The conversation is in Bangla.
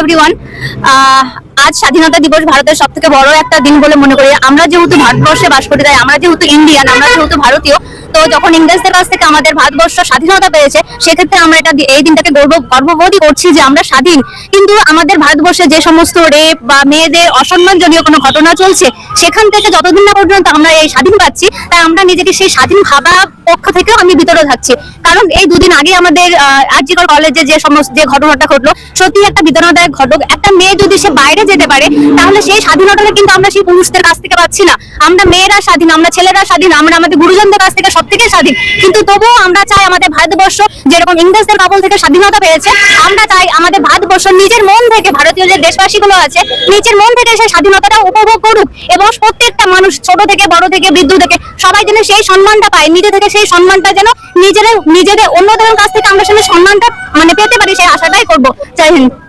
এভরিওয়ান আজ স্বাধীনতা দিবস ভারতের সব থেকে বড় একটা দিন বলে মনে করি। আমরা যেহেতু ভারতবর্ষে বাস করি, তাই আমরা যেহেতু ইন্ডিয়ান আমরা যেহেতু ভারতীয় তো যখন ইংরেজদের কাছ থেকে আমাদের ভারতবর্ষ স্বাধীনতা পেয়েছে, সেক্ষেত্রে আমরা এটা এই দিনটাকে গর্ব, গর্ববোধই করছি যে আমরা স্বাধীন। কিন্তু আমাদের ভারতবর্ষে যে সমস্ত রেপ বা মেয়েদের অসম্মানজনীয় কোনো ঘটনা চলছে, সেখান থেকে যতদিন না পর্যন্ত আমরা এই স্বাধীন পাচ্ছি, তাই আমরা নিজেকে সেই স্বাধীন ভাবা পক্ষ থেকেও আমি ভিতরে থাকছি। কারণ এই দুদিন আগে আমাদের আরজিকর কলেজে যে সমস্ত, যে ঘটনাটা ঘটলো, সত্যি একটা বেদনাদায়ক ঘটক, একটা মেয়ে যদি সে বাইরে যেতে পারে, তাহলে সেই স্বাধীনতাটা কিন্তু আমরা সেই পুরুষদের কাছ থেকে পাচ্ছি না। আমরা মেয়েরা স্বাধীন, আমরা ছেলেরা স্বাধীন, আমরা আমাদের গুরুজনদের কাছ থেকে সব থেকে স্বাধীন। কিন্তু তবুও আমরা চাই আমাদের ভারতবর্ষ যেরকম ইংরেজদের কবল থেকে স্বাধীনতা পেয়েছে, আমরা চাই আমাদের ভারতবর্ষ নিজের মন থেকে, ভারতীয় যে দেশবাসীগুলো আছে, নিজের মন থেকে সেই স্বাধীনতাটা উপভোগ করুক এবং প্রত্যেকটা মানুষ ছোট থেকে, বড় থেকে, বৃদ্ধ থেকে, সবাই যেন সেই সম্মানটা পায়, নিজে থেকে সেই সম্মানটা যেন নিজেদের নিজেদের অন্যদের কাছ থেকে আমরা সেই সম্মানটা মানে পেতে পারি সেই আশাটাই করব। জয় হিন্দ।